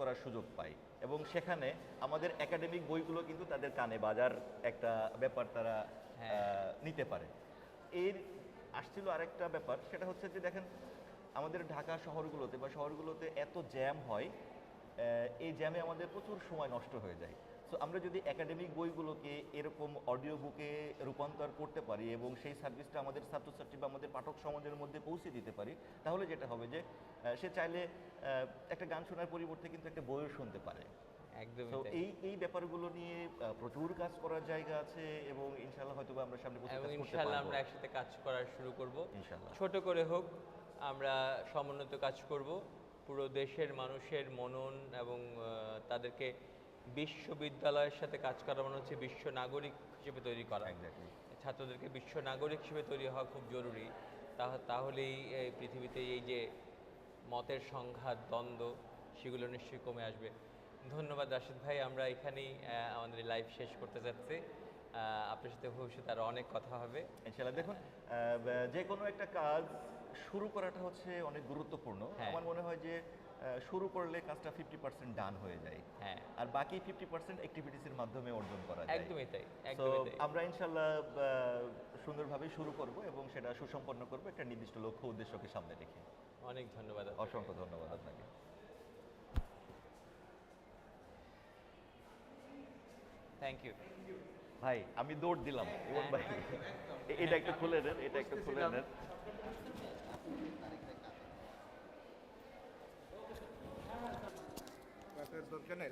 করার সুযোগ পাই এবং সেখানে আমাদের একাডেমিক বইগুলো কিন্তু তাদের কানে বাজার একটা ব্যাপার তারা হ্যাঁ। নিতে পারে এর আসছিল আরেকটা ব্যাপার সেটা হচ্ছে যে দেখেন আমাদের ঢাকা শহরগুলোতে বা শহরগুলোতে এত জ্যাম হয় এই জ্যামে আমাদের প্রচুর সময় নষ্ট হয়ে যায়। সো আমরা যদি একাডেমিক বইগুলোকে এরকম অডিও বুকে রূপান্তর করতে পারি এবং সেই সার্ভিসটা আমাদের ছাত্রছাত্রী বা আমাদের পাঠক সমাজের মধ্যে পৌঁছে দিতে পারি তাহলে যেটা হবে যে সে চাইলে একটা গান শোনার পরিবর্তে কিন্তু একটা বইও শুনতে পারে। তাই। এই এই ব্যাপারগুলো নিয়ে প্রচুর কাজ করার জায়গা আছে এবং ইনশাআল্লাহ হয়তো আমরা সামনে এবং ইনশাল্লাহ আমরা একসাথে কাজ করা শুরু করব। ইনশাআল্লাহ। ছোট করে হোক আমরা সমন্বিত কাজ করব। পুরো দেশের মানুষের মনন এবং তাদেরকে বিশ্ববিদ্যালয়ের সাথে কাজ করা মানে হচ্ছে বিশ্ব নাগরিক হিসেবে তৈরি করা। ছাত্রদেরকে বিশ্ব নাগরিক হিসেবে তৈরি হওয়া খুব জরুরি। তা- তাহলেই এই পৃথিবীতে এই যে মতের সংঘাত দ্বন্দ্ব সেগুলো নিশ্চয়ই কমে আসবে। ধন্যবাদ রাশিদ ভাই আমরা এখানেই আমাদের লাইভ শেষ করতে যাচ্ছি। আপনার সাথে ভবিষ্যতে আরও অনেক কথা হবে। ইনশাআল্লাহ দেখুন যে কোনো একটা কাজ শুরু করাটা হচ্ছে অনেক গুরুত্বপূর্ণ। হ্যাঁ। আমার মনে হয় যে শুরু করলে কাজটা ফিফটি পার্সেন্ট ডান হয়ে যায়। হ্যাঁ। আর বাকি ফিফটি পার্সেন্ট অ্যাক্টিভিটিসের মাধ্যমে অর্জন করা যায়। একদমই তাই তো আমরা ইনশাল্লাহ সুন্দরভাবে শুরু করব এবং সেটা সুসম্পন্ন করব একটা নির্দিষ্ট লক্ষ্য উদ্দেশ্যকে সামনে রেখে। অনেক ধন্যবাদ অসংখ্য ধন্যবাদ আপনাকে। থ্যাংক ইউ ভাই আমি দৌড় দিলাম। ইমন ভাই এটা একটা খুলে নেন এটা একটা খুলে নেন। দরকার নাই